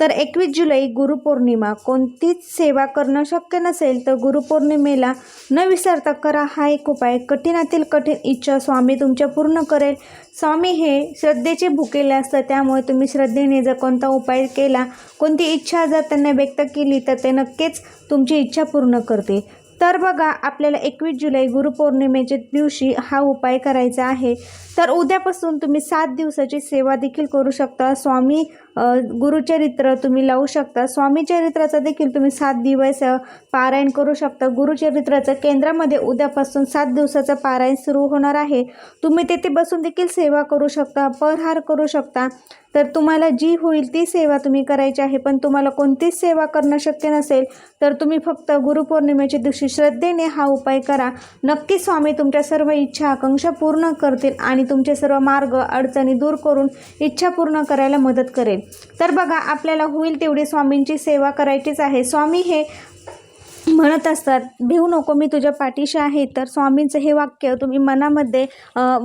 तर एकवीस जुलै गुरुपौर्णिमा. कोणतीच सेवा करणं शक्य नसेल तर गुरुपौर्णिमेला न विसरता करा. हा एक उपाय. कठीणातील कठीण इच्छा स्वामी तुमच्या पूर्ण करेल. स्वामी हे श्रद्धेचे भुकेले असतं त्यामुळे तुम्ही श्रद्धेने जर कोणता उपाय केला कोणती इच्छा जर त्यांना व्यक्त केली तर ते नक्कीच तुमची इच्छा पूर्ण करते तर बघा आपल्याला एकवीस जुलै गुरुपौर्णिमेच्या दिवशी हा उपाय करायचा आहे. तर उद्यापासून तुम्ही सात दिवसाची सेवा देखील करू शकता. स्वामी गुरुचरित्र तुम्ही लावू शकता. स्वामीचरित्राचा देखील तुम्ही सात दिवस पारायण करू शकता. गुरुचरित्राचं केंद्रामध्ये उद्यापासून सात दिवसाचं पारायण सुरू होणार आहे. तुम्ही तेथे बसून देखील सेवा करू शकता परहार करू शकता. तर तुम्हाला जी होईल ती सेवा तुम्ही करायची आहे. पण तुम्हाला कोणतीच सेवा करणं शक्य नसेल तर तुम्ही फक्त गुरुपौर्णिमेच्या दिवशी श्रद्धेने हा उपाय करा. नक्की स्वामी तुमच्या सर्व इच्छा आकांक्षा पूर्ण करतील आणि तुमचे सर्व मार्ग अडचणी दूर करून इच्छा पूर्ण करायला मदत करेल. तर बघा आपल्याला होईल तेवढी स्वामींची सेवा करायचीच आहे. स्वामी हे म्हणत असतात भिवू नको मी तुझ्या पाठीशी आहे. तर स्वामींचं हे वाक्य तुम्ही मनामध्ये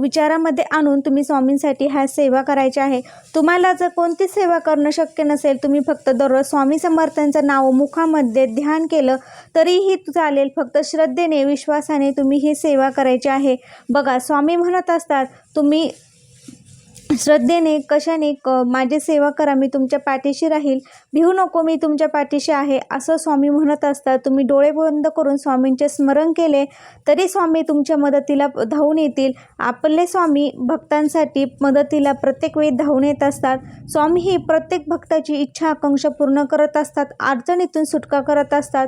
विचारामध्ये आणून तुम्ही स्वामींसाठी ह्या सेवा करायची आहे. तुम्हाला जर कोणती सेवा करणं शक्य नसेल तुम्ही फक्त दररोज स्वामी समर्थांचं नाव मुखामध्ये ध्यान केलं तरीही चालेल. फक्त श्रद्धेने विश्वासाने तुम्ही ही सेवा करायची आहे. बघा स्वामी म्हणत असतात तुम्ही श्रद्धेने कशाने क माझी सेवा करा मी तुमच्या पाठीशी राहील. भिवू नको मी तुमच्या पाठीशी आहे असं स्वामी म्हणत असतात. तुम्ही डोळे बंद करून स्वामींचे स्मरण केले तरी स्वामी तुमच्या मदतीला धावून येतील. आपले स्वामी भक्तांसाठी मदतीला प्रत्येक वेळी धावून येत असतात. स्वामी ही प्रत्येक भक्ताची इच्छा आकांक्षा पूर्ण करत असतात अडचणीतून सुटका करत असतात.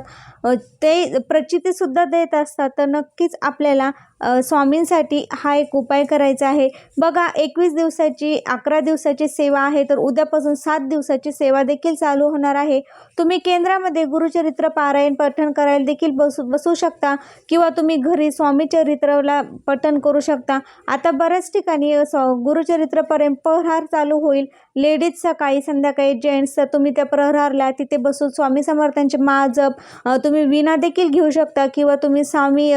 ते प्रचितीसुद्धा देत असतात. तर नक्कीच आपल्याला स्वामींसाठी हा एक उपाय करायचा आहे. बघा एकवीस दिवसाची अकरा दिवसाची सेवा आहे तर उद्यापासून सात दिवसाची सेवा देखील चालू होणार आहे. तुम्ही केंद्रामध्ये गुरुचरित्र पारायण पठण करायला देखील बसू बसू शकता किंवा तुम्ही घरी स्वामी चरित्राला पठण करू शकता. आता बऱ्याच ठिकाणी अ, स्व गुरुचरित्रपर्यंत प्रहार चालू होईल. लेडीज सकाळी संध्याकाळी जेंट्स तुम्ही त्या प्रहारला तिथे बसून स्वामी समर्थांचे माजप तुम्ही विना देखील घेऊ शकता किंवा तुम्ही स्वामी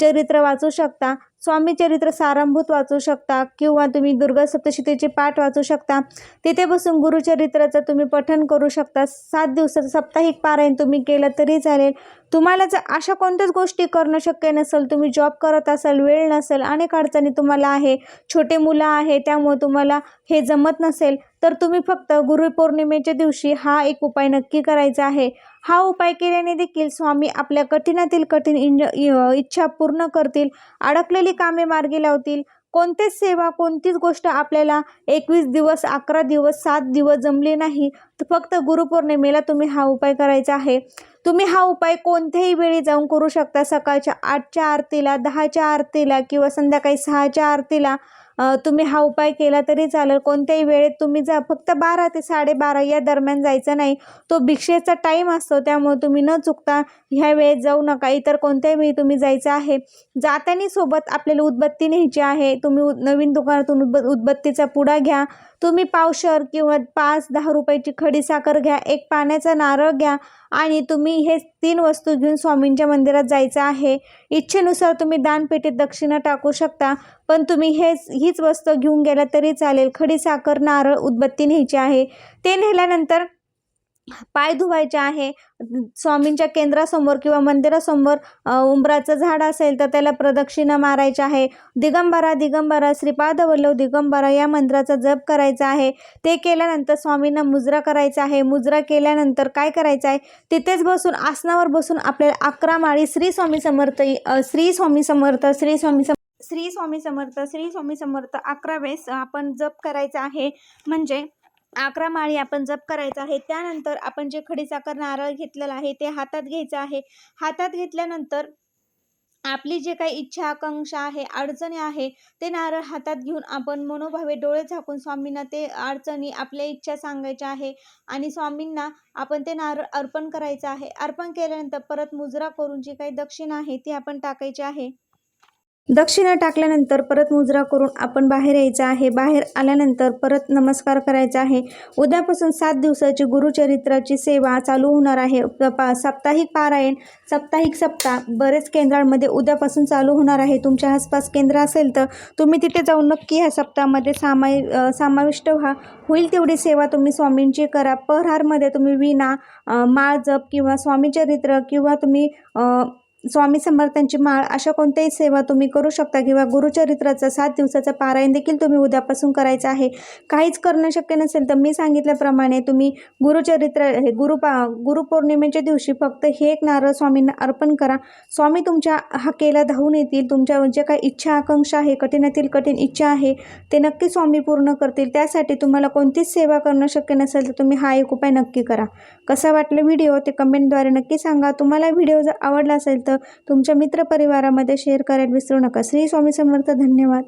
चरित्र वाचू शकता. स्वामी चरित्र सारांभूत वाचू शकता किंवा तुम्ही दुर्गा सप्तशतीचे पाठ वाचू शकता. तिथे बसून गुरुचरित्राचं तुम्ही पठन करू शकता. सात दिवसाचं साप्ताहिक पारायण तुम्ही केलं तरी चालेल. तुम्हाला जर अशा कोणत्याच गोष्टी करणं शक्य नसेल तुम्ही जॉब करत असाल वेळ नसेल अनेक अडचणी तुम्हाला आहे. छोटे मुलं आहे त्यामुळे तुम्हाला हे जमत नसेल. तर तुम्ही फक्त गुरुपौर्णिमेच्या दिवशी हा एक उपाय नक्की करायचा आहे. हा उपाय केल्याने देखील स्वामी आपल्या कठीणातील कठीण इंज इ- इच्छा पूर्ण करतील अडकलेली कामे मार्गी लावतील. कोणतेच सेवा कोणतीच गोष्ट आपल्याला एकवीस दिवस अकरा दिवस सात दिवस जमले नाही. तर फक्त गुरुपौर्णिमेला तुम्ही हा उपाय करायचा आहे. तुम्ही हा उपाय कोणत्याही वेळी जाऊन करू शकता. सकाळच्या आठच्या आरतीला दहाच्या आरतीला किंवा संध्याकाळी सहाच्या आरतीला. तुम्ही हा उपाय केला तरी चालेल. कोणत्याही वेळेत तुम्ही जा फक्त बारा ते साडेबारा या दरम्यान जायचं नाही. तो भिक्षेचा टाईम असतो त्यामुळे तुम्ही न चुकता ह्या वेळेत जाऊ नका. इतर कोणत्याही वेळी तुम्ही जायचं आहे. जाताना सोबत आपल्याला उदबत्ती न्यायची आहे. तुम्ही उ- नवीन दुकानातून उदबत्तीचा पुडा घ्या. तुम्ही पावशर किंवा पाच दहा रुपयाची खडी साखर घ्या एक पाण्याचा नारळ घ्या आणि तुम्ही हे तीन वस्तू घेऊन स्वामींच्या मंदिरात जायचं आहे. इच्छेनुसार तुम्ही दानपेटीत दक्षिणा टाकू शकता पण तुम्ही हेच हीच वस्तू घेऊन गेला तरी चालेल. खडी साखर नारळ उदबत्ती न्यायची आहे. ते नेल्यानंतर पाय धुवायचे आहे. स्वामींच्या केंद्रासमोर किंवा मंदिरासमोर उंबराचं झाड असेल तर त्याला प्रदक्षिणा मारायची आहे. दिगंबरा दिगंबरा श्रीपाद वल्लव दिगंबरा या मंत्राचा जप करायचा आहे. ते केल्यानंतर स्वामींना मुजरा करायचा आहे. मुजरा केल्यानंतर काय करायचं आहे? तिथेच बसून आसनावर बसून आपल्याला अकरा माळी श्री स्वामी समर्थ श्री स्वामी समर्थ श्री स्वामी सम श्री स्वामी समर्थ श्री स्वामी समर्थ अकरा वेळेस आपण जप करायचा आहे. म्हणजे अकरा माळी आपण जप करायचा आहे. त्यानंतर आपण जे खडीसाखर नारळ घेतलेला आहे ते हातात घ्यायचं आहे. हातात घेतल्यानंतर आपली जे काही इच्छा आकांक्षा आहे अडचणी आहे ते नारळ हातात घेऊन आपण मनोभावे डोळे झाकून स्वामींना ते अडचणी आपल्या इच्छा सांगायच्या आहे आणि स्वामींना आपण ते नारळ अर्पण करायचं आहे. अर्पण केल्यानंतर परत मुजरा करून जी काही दक्षिणा आहे ती आपण टाकायची आहे. दक्षिणा टाकल्यानंतर परत मुजरा करून आपण बाहेर यायचं आहे. बाहेर आल्यानंतर परत नमस्कार करायचा आहे. उद्यापासून सात दिवसाची गुरुचरित्राची सेवा चालू होणार आहे. पा साप्ताहिक पारायण साप्ताहिक सप्ताह बरेच केंद्रांमध्ये उद्यापासून चालू होणार आहे. तुमच्या आसपास केंद्र असेल तर तुम्ही तिथे जाऊन नक्की ह्या सप्ताहामध्ये सामाय समाविष्ट व्हा. होईल तेवढी सेवा तुम्ही स्वामींची करा. परहारमध्ये तुम्ही विना माळजप माळ जप किंवा स्वामीचरित्र किंवा तुम्ही स्वामी समर्थांची माळ अशा कोणत्याही सेवा तुम्ही करू शकता किंवा गुरुचरित्राचा सात दिवसाचा पारायण देखील तुम्ही उद्यापासून करायचं आहे. काहीच करणं शक्य नसेल तर मी सांगितल्याप्रमाणे तुम्ही गुरुचरित्र हे गुरुपा गुरुपौर्णिमेच्या दिवशी फक्त हे एक नारळ स्वामींना अर्पण करा. स्वामी तुमच्या हाकेला धावून येतील तुमच्या जे काही इच्छा आकांक्षा आहे कठीणातील कठीण इच्छा आहे ते नक्की स्वामी पूर्ण करतील. त्यासाठी तुम्हाला कोणतीच सेवा करणं शक्य नसेल तर तुम्ही हा एक उपाय नक्की करा. कसा वाटलं व्हिडिओ ते कमेंटद्वारे नक्की सांगा. तुम्हाला व्हिडिओ जर आवडला असेल तर तुमच्या मित्रपरिवारामध्ये शेअर करायला विसरू नका. श्री स्वामी समर्थ धन्यवाद.